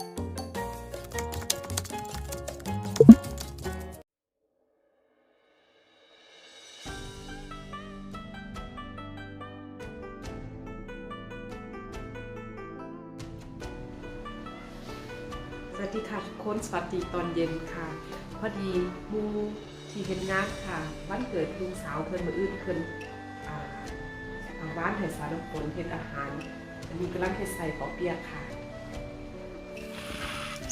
สวัสดีค่ะทุกคนสวัสดีตอนเย็นค่ะ พอดีมูที่เห็นงานค่ะวันเกิดลุงสาวเพิ่นมาอื้นเพิ่นอ่าทางบ้านไทยสารน้ำฝนเฮ็ดอาหาร อันนี้กำลังเฮ็ดใส่ปอเปียกค่ะ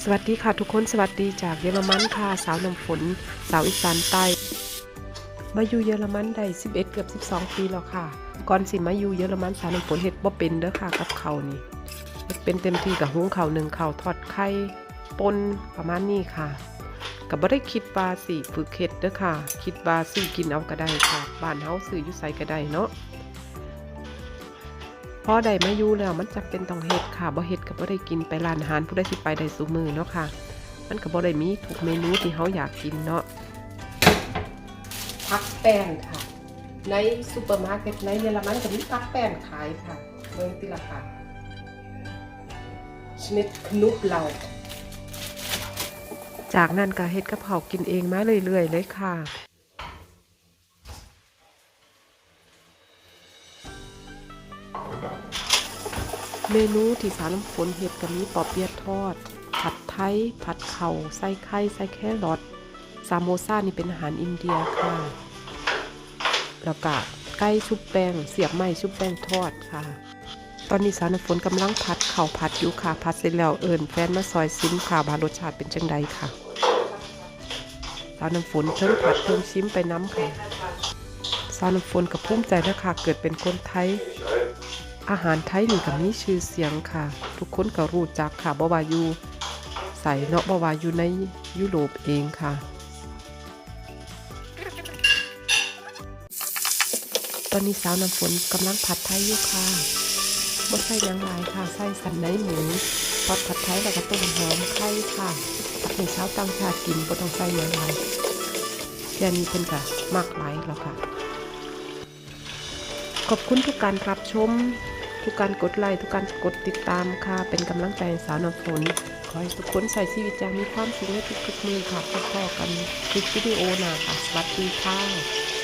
สวัสดีค่ะทุกคนสวัสดีจากเยอรมันค่ะสาวน้ำฝน สาวอีสานใต้มาอยู่เยอรมันได้ 11 เกือบ 12 ปีแล้วค่ะ ก่อนสิมาอยู่เยอรมันสาวน้ำฝนเฮ็ดบ่เป็นเด้อค่ะกับเขานี่เป็นเต็มที่กับหุงข้าหนึ่งข้าทอดไข่ปนประมาณนี้ค่ะก็บ่ได้คิดว่าสิฝึกเฮ็ดเด้อค่ะ คิดว่าซื้อกินเอาก็ได้ค่ะบ้านเฮาซื้ออยู่ไสก็ได้เนาะ พอได้มาอยู่แล้วมันจำเป็นต้องเฮ็ดค่ะบ่เฮ็ดก็บ่ได้กินไปร้านอาหารผู้ใดสิไปได้ซุมื้อเนาะค่ะ มันก็บ่ได้มีทุกเมนูที่เฮาอยากกินเนาะพักแป้งค่ะ ในซูเปอร์มาร์เก็ตในเยอรมันก็มีพักแป้งขายค่ะเบิ่งติล่ะค่ะชนิดคนุบเราจากนั้นก็เฮ็ดกะเพรากินเองมาเรื่อยๆเลยค่ะ เมนูที่สาวน้ำฝนเฮ็ดก็มีปอเปี๊ยะทอด ผัดไทย ผัดเข่าใส่ไข่ใส่แครอทซามโมซ่านี่เป็นอาหารอินเดียค่ะ แล้วก็ไก่ชุบแป้ง เสียบไม้ชุบแป้งทอดค่ะ ตอนนี้สาวน้ำฝนกำลังผัดเข่าผัดอยู่ค่ะ ผัดเสร็จแล้วเอิญแฟนมาซอยซิมค่ะบารสชาติเป็นจังใดค่ะสาวน้ำฝนเพิ่งผัดเพิ่งชิมไปน้ำค่ะสาวน้ำฝนกับภูมิใจนะคะเกิดเป็นคนไทย อาหารไทยนี่ก็มีชื่อเสียงค่ะ ทุกคนก็รู้จักค่ะบ่ว่าอยู่ใส่เนาะบ่ว่าอยู่ในยุโรปเองค่ะ ตอนนี้สาวน้ำฝนกำลังผัดไทยอยู่ค่ะบ่ใส่ยังลายค่ะใส่สันในหมูทอดผัดไทยแล้วก็ต้นหอมไข่ค่ะผัดให้ชาต่างชากินบ่ต้องใส่ยังลายแค่นี้เพิ่นก็มากหลายแล้วค่ะขอบคุณทุกการรับชม ทุกการกดไลค์ทุกการกดติดตามค่ะ เป็นกำลังใจสาวน้ำฝน ขอให้ทุกคนใส่ชีวิตอย่างมีความสุขในทุกๆมือค่ะพบกันคลิปวิดีโอหน้าค่ะ สวัสดีค่ะ